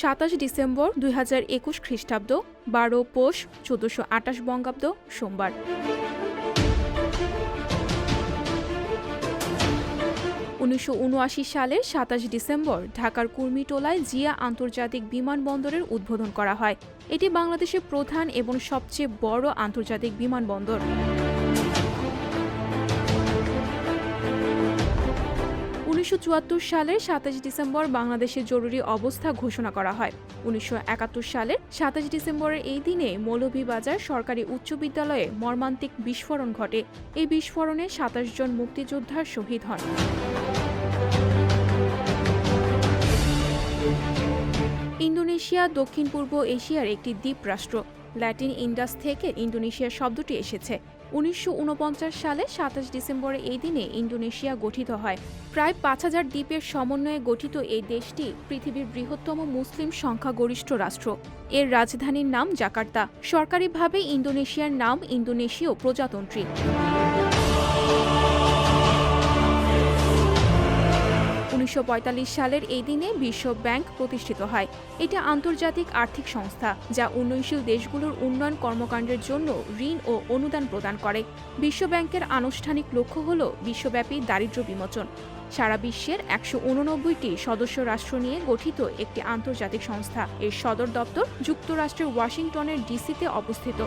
সাতাশ ডিসেম্বর দুই হাজার একুশ খ্রিস্টাব্দ, বারো পোষ চোদ্দশো আটাশ বঙ্গাব্দ, সোমবার। উনিশশো উনআশি সালের সাতাশ ডিসেম্বর ঢাকার কুর্মিটোলায় জিয়া আন্তর্জাতিক বিমানবন্দরের উদ্বোধন করা হয়। এটি বাংলাদেশের প্রধান এবং সবচেয়ে বড় আন্তর্জাতিক বিমানবন্দর। উনিশশো সালের সাতাশ ডিসেম্বর বাংলাদেশে জরুরি অবস্থা ঘোষণা করা হয়। উনিশশো সালের সাতাশ ডিসেম্বরের এই দিনে মৌলভীবাজার সরকারি উচ্চ বিদ্যালয়ে মর্মান্তিক বিস্ফোরণ ঘটে। এই বিস্ফোরণে সাতাশ জন মুক্তিযোদ্ধার শহীদ হন। ইন্দোনেশিয়া দক্ষিণ পূর্ব এশিয়ার একটি দ্বীপ রাষ্ট্র। ল্যাটিন ইন্ডাস থেকে ইন্দোনেশিয়া শব্দটি এসেছে। উনিশশো উনপঞ্চাশ সালে সাতাশ ডিসেম্বরে এই দিনে ইন্দোনেশিয়া গঠিত হয়। প্রায় পাঁচ হাজার দ্বীপের সমন্বয়ে গঠিত এই দেশটি পৃথিবীর বৃহত্তম মুসলিম সংখ্যাগরিষ্ঠ রাষ্ট্র। এর রাজধানীর নাম জাকার্তা। সরকারিভাবে ইন্দোনেশিয়ার নাম ইন্দোনেশীয় প্রজাতন্ত্রী। উনিশশো পঁয়তাল্লিশ সালের এই দিনে বিশ্ব ব্যাংক প্রতিষ্ঠিত হয়। এটা আন্তর্জাতিক আর্থিক সংস্থা, যা উন্নয়নশীল দেশগুলোর উন্নয়ন কর্মকাণ্ডের জন্য ঋণ ও অনুদান প্রদান করে। বিশ্ব ব্যাংকের আনুষ্ঠানিক লক্ষ্য হল বিশ্বব্যাপী দারিদ্র্য বিমোচন। সারা বিশ্বের একশো উননব্বইটি সদস্য রাষ্ট্র নিয়ে গঠিত একটি আন্তর্জাতিক সংস্থা। এর সদর দপ্তর যুক্তরাষ্ট্রের ওয়াশিংটনের ডিসিতে অবস্থিত।